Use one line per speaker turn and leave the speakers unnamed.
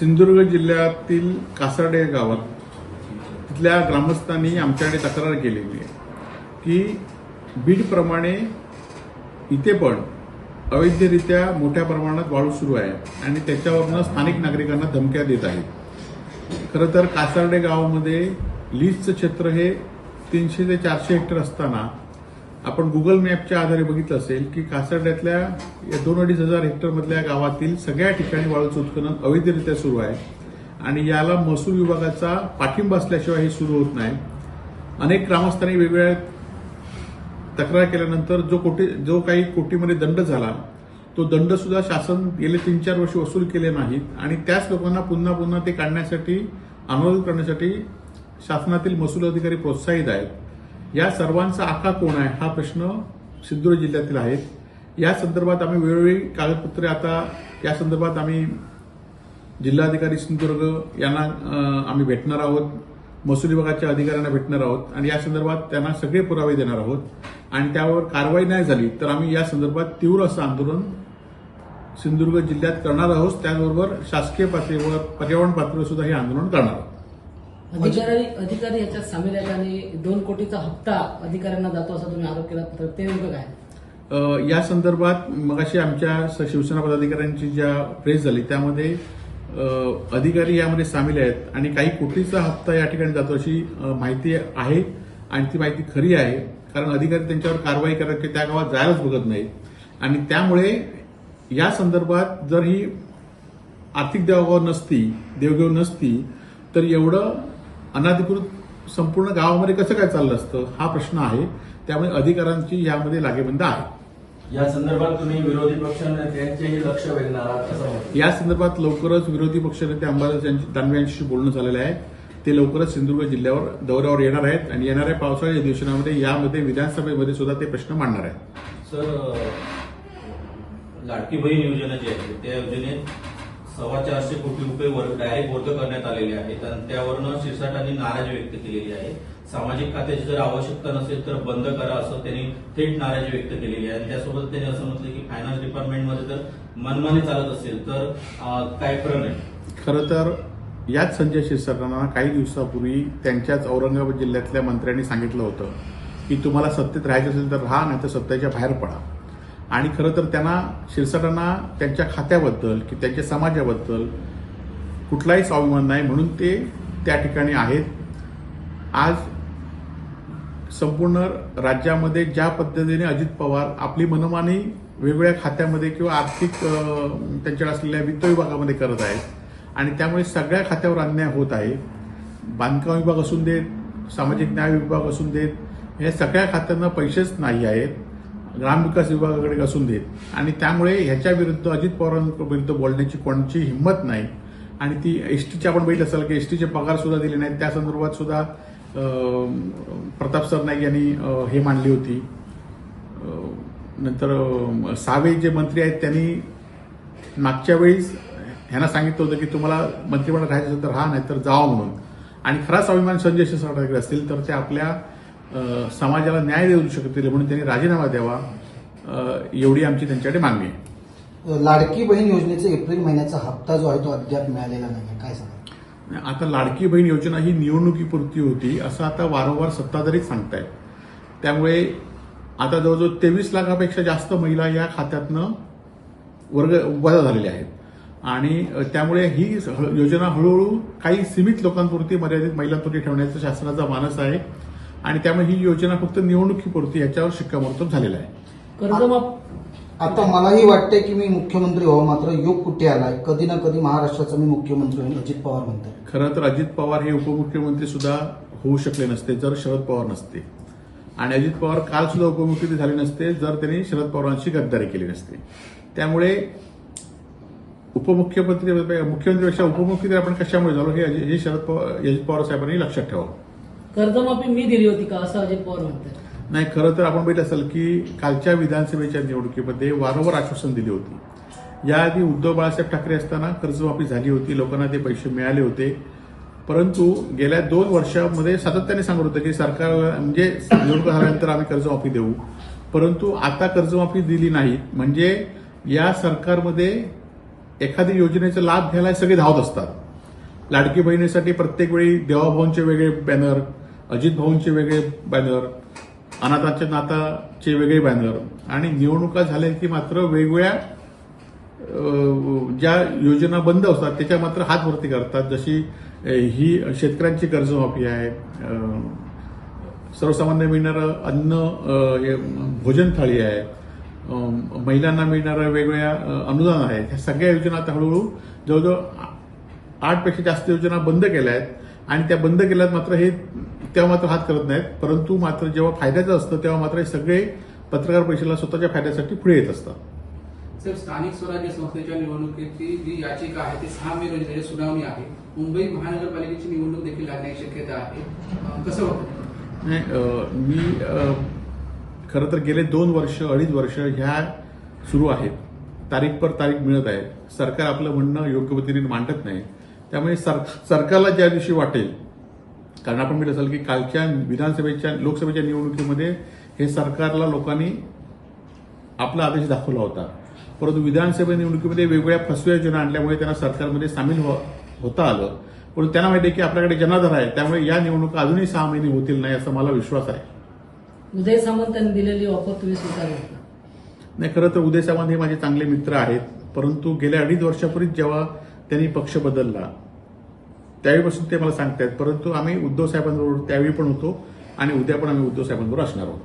सिंधुदुर्ग जिल्ह्यातील कासारडे गावात तिथल्या ग्रामस्थांनी आमच्याकडे तक्रार केलेली आहे की बीडप्रमाणे इथे पण अवैधरित्या मोठ्या प्रमाणात वाळू सुरू आहे आणि त्याच्यावरनं स्थानिक नागरिकांना धमक्या देत आहेत. खरं तर कासारडे गावामध्ये लीजचं क्षेत्र हे तीनशे ते चारशे हेक्टर असताना आपण गुगल मॅपच्या आधारे बघितलं असेल की कासर्ड्यातल्या या दोन अडीच हजार हेक्टरमधल्या गावातील सगळ्या ठिकाणी वाळूचं उत्खनन अवैधरित्या सुरू आहे. आणि याला महसूल विभागाचा पाठिंबा असल्याशिवाय हे सुरू होत नाही. अनेक ग्रामस्थांनी वेगवेगळ्या तक्रार केल्यानंतर जो कोटी जो काही कोटीमध्ये दंड झाला तो दंड सुद्धा शासन गेले तीन चार वर्ष वसूल केले नाहीत. आणि त्याच लोकांना पुन्हा पुन्हा ते काढण्यासाठी अनुरोध करण्यासाठी शासनातील महसूल अधिकारी प्रोत्साहित आहेत. या सर्वांचा आका कोण आहे? हा प्रश्न सिंधुदुर्ग जिल्ह्यातील आहे या संदर्भात आम्ही वेळोवेळी कागदपत्रे आता या संदर्भात आम्ही जिल्हाधिकारी सिंधुदुर्ग यांना आम्ही भेटणार आहोत. महसूल विभागाच्या अधिकाऱ्यांना भेटणार आहोत. आणि या संदर्भात त्यांना सगळे पुरावे देणार आहोत. आणि त्यावर कारवाई नाही झाली तर आम्ही या संदर्भात तीव्र असं आंदोलन सिंधुदुर्ग जिल्ह्यात करणार आहोत. त्याचबरोबर शासकीय पातळीवर पर्यावरण पातळीवर सुद्धा हे आंदोलन करणार आहोत.
अधिकारी अधिकारी याच्यात सामील आहेत आणि दोन कोटीचा हप्ता अधिकाऱ्यांना जातो असा तुम्ही आरोप केला तर ते नेमकं काय?
या संदर्भात मगाशी आमच्या शिवसेना पदाधिकाऱ्यांची ज्या प्रेस झाली त्यामध्ये अधिकारी यामध्ये सामील आहेत आणि काही कोटीचा हप्ता या ठिकाणी जातो अशी माहिती आहे आणि ती माहिती खरी आहे कारण अधिकारी त्यांच्यावर कारवाई करत की त्या गावात जायलाच बघत नाहीत. आणि त्यामुळे या संदर्भात जर ही आर्थिक देवाभाव नसती देवघेव नसती तर एवढं अनाधिकृत संपूर्ण गावामध्ये कसं काय चाललं असतं? हा प्रश्न आहे. त्यामुळे अधिकाऱ्यांची यामध्ये लागेबंद आहे.
या संदर्भात तुम्ही विरोधी पक्षांचेही लक्ष वेधणार आहात
या संदर्भात लवकरच विरोधी पक्षनेते अंबादास यांची- दानवे यांच्याशी बोलणं झालेलं आहे. ते लवकरच सिंधुदुर्ग जिल्ह्यावर दौऱ्यावर येणार आहेत आणि येणाऱ्या पावसाळ्याच्या अधिवेशनामध्ये यामध्ये विधानसभेमध्ये सुद्धा ते प्रश्न मांडणार आहेत.
सर लाडकी बहीण योजना जी आहे त्या योजनेत सव्वा चारशे कोटी रुपये वर डायरेक्ट वर्ग करण्यात आलेले आहेत आणि त्यावरनं शिरसाटांनी नाराजी व्यक्त केलेली आहे. सामाजिक खात्याची जर आवश्यकता नसेल तर बंद करा असं त्यांनी थेट नाराजी व्यक्त केलेली आहे. आणि त्यासोबत त्यांनी असं म्हटलं की फायनान्स डिपार्टमेंटमध्ये जर मनमानी चालत असेल तर काय खरं नाही
खरं तर याच संजय शिरसाटांना काही दिवसापूर्वी त्यांच्याच औरंगाबाद जिल्ह्यातल्या मंत्र्यांनी सांगितलं होतं की तुम्हाला सत्तेत राहायचं असेल तर राहा नाही तर सत्तेच्या बाहेर पडा. आणि खरं तर त्यांना शिरसाटांना त्यांच्या खात्याबद्दल की त्यांच्या समाजाबद्दल कुठलाही स्वाभिमान नाही. म्हणून ते त्या ठिकाणी आहेत. आज संपूर्ण राज्यामध्ये ज्या पद्धतीने अजित पवार आपली मनमानी वेगवेगळ्या खात्यामध्ये किंवा आर्थिक त्यांच्याकडे असलेल्या वित्त विभागामध्ये करत आहेत आणि त्यामुळे सगळ्या खात्यावर अन्याय होत आहे. बांधकाम विभाग असून देत सामाजिक न्याय विभाग असून देत या सगळ्या खात्यांना पैसेच नाही आहेत. ग्रामविकास विभागाकडे असून देत. आणि त्यामुळे ह्याच्या विरुद्ध अजित पवारांविरुद्ध बोलण्याची कोणची हिंमत नाही. आणि ती एसटीचे आपण बघितलं असाल की एसटीचे पगार सुद्धा दिले नाहीत. त्या संदर्भात सुद्धा प्रताप सरनाईक यांनी हे मांडली होती. नंतर सावे जे मंत्री आहेत त्यांनी मागच्या वेळीस ह्यांना सांगितलं होतं की तुम्हाला मंत्रिमंडळ राहायचं असेल तर राहा नाही तर जावा म्हणून. आणि खरा स्वाभिमान संजय शिरसाटाकडे असतील तर ते आपल्या समाजाला न्याय देऊ शकतील म्हणून त्यांनी राजीनामा द्यावा एवढी आमची त्यांच्याकडे मागणी आहे.
लाडकी बहीण योजनेचा एप्रिल महिन्याचा हप्ता जो आहे तो अद्याप मिळालेला नाही काय सांगा
आता लाडकी बहीण योजना ही निवडणुकीपुरती होती असं आता वारंवार सत्ताधारीच सांगतायत. त्यामुळे आता जवळजवळ तेवीस लाखापेक्षा जास्त महिला या खात्यातनं वर्ग वजा झालेल्या आहेत. आणि त्यामुळे ही ह- योजना हळूहळू काही सीमित लोकांपुरती मर्यादित महिलांपुरती ठेवण्याचा शासनाचा मानस आहे. आणि त्यामुळे ही योजना फक्त निवडणुकीपुरती याच्यावर शिक्कामोर्तब झालेला आहे.
आता मलाही वाटतंय की मी मुख्यमंत्री व्हावं मात्र योग कुठे आलाय? कधी ना कधी महाराष्ट्राचा मी मुख्यमंत्री होईल अजित पवार म्हणतात
खरं तर अजित पवार हे उपमुख्यमंत्री सुद्धा होऊ शकले नसते जर शरद पवार नसते. आणि अजित पवार काल सुद्धा उपमुख्यमंत्री झाले नसते जर त्यांनी शरद पवारांची गद्दारी केली नसते. त्यामुळे उपमुख्यमंत्री मुख्यमंत्रीपेक्षा उपमुख्यमंत्री आपण कशामुळे झालो हे अजि- हे शरद पवार अजित पवार साहेबांनी लक्षात ठेवावं.
कर्जमाफी मी दिली होती का असं अजित पवार म्हणतात.
नाही खरं तर आपण बघितलं असेल की कालच्या विधानसभेच्या निवडणुकीमध्ये वारंवार आश्वासन दिली होती. याआधी उद्धव बाळासाहेब ठाकरे असताना कर्जमाफी झाली होती लोकांना ते पैसे मिळाले होते. परंतु गेल्या दोन वर्षामध्ये सातत्याने सांगत होतं की सरकार म्हणजे निवडणूक झाल्यानंतर आम्ही कर्जमाफी देऊ. परंतु आता कर्जमाफी दिली नाही. म्हणजे या सरकारमध्ये एखाद्या योजनेचा लाभ घ्यायला सगळे धावत असतात. लाडकी बहिणीसाठी प्रत्येक वेळी देवाभाऊंचे वेगळे बॅनर अजित भाऊंचे वेगळे बॅनर अनाथांच्या नाताचे वेगळे बॅनर आणि निवडणुका झाल्या की मात्र वेगवेगळ्या ज्या योजना बंद असतात त्याच्या मात्र हातवरती करतात. जशी ही शेतकऱ्यांची कर्जमाफी आहे सर्वसामान्य मिळणारं अन्न हे, भोजन थाळी आहे महिलांना मिळणारं वेगवेगळ्या अनुदान आहे. ह्या सगळ्या योजना आता हळूहळू जवळजवळ आठपेक्षा जास्त योजना बंद केल्या आहेत. आणि त्या बंद केल्यात मात्र हे तेव्हा मात्र हात करत नाहीत. परंतु मात्र जेव्हा फायद्याचं असतं तेव्हा मात्र हे सगळे पत्रकार परिषदेला स्वतःच्या फायद्यासाठी पुढे येत असतात.
सर स्थानिक स्वराज्य संस्थेच्या निवडणुकीची जी याचिका आहे ती सहा मे रोजी त्याची सुनावणी आहे. मुंबई महानगरपालिकेची निवडणूक देखील लागण्याची शक्यता आहे. कसं वाटतं?
नाही मी खरं तर गेले दोन वर्ष अडीच वर्ष ह्या सुरू आहेत. तारीख पर तारीख मिळत आहे. सरकार आपलं म्हणणं योग्य पद्धतीने मांडत नाही. त्यामुळे सर सरकारला ज्या दिवशी वाटेल कारण आपण म्हणलं असाल की कालच्या विधानसभेच्या लोकसभेच्या निवडणुकीमध्ये हे सरकारला लोकांनी आपला आदेश दाखवला होता. परंतु विधानसभा निवडणुकीमध्ये वेगवेगळ्या फसव्या योजना आणल्यामुळे त्यांना सरकारमध्ये सामील हो- होता आलं. परंतु त्यांना माहिती आहे की आपल्याकडे जनाधार आहे त्यामुळे या निवडणुका अजूनही सहा महिने होतील नाही असा मला विश्वास आहे.
उदय सामंत यांनी दिलेली ऑफर तुम्ही स्वीकारली?
नाही खरं तर उदय सामंत हे माझे चांगले मित्र आहेत परंतु गेल्या अडीच वर्षापूर्वीच जेव्हा त्यांनी पक्ष बदलला. त्यावेळीपासून ते मला सांगतायत परंतु आम्ही उद्धव साहेबांबरोबर त्यावेळी पण होतो आणि उद्या पण आम्ही उद्धव साहेबांबरोबर असणार आहोत.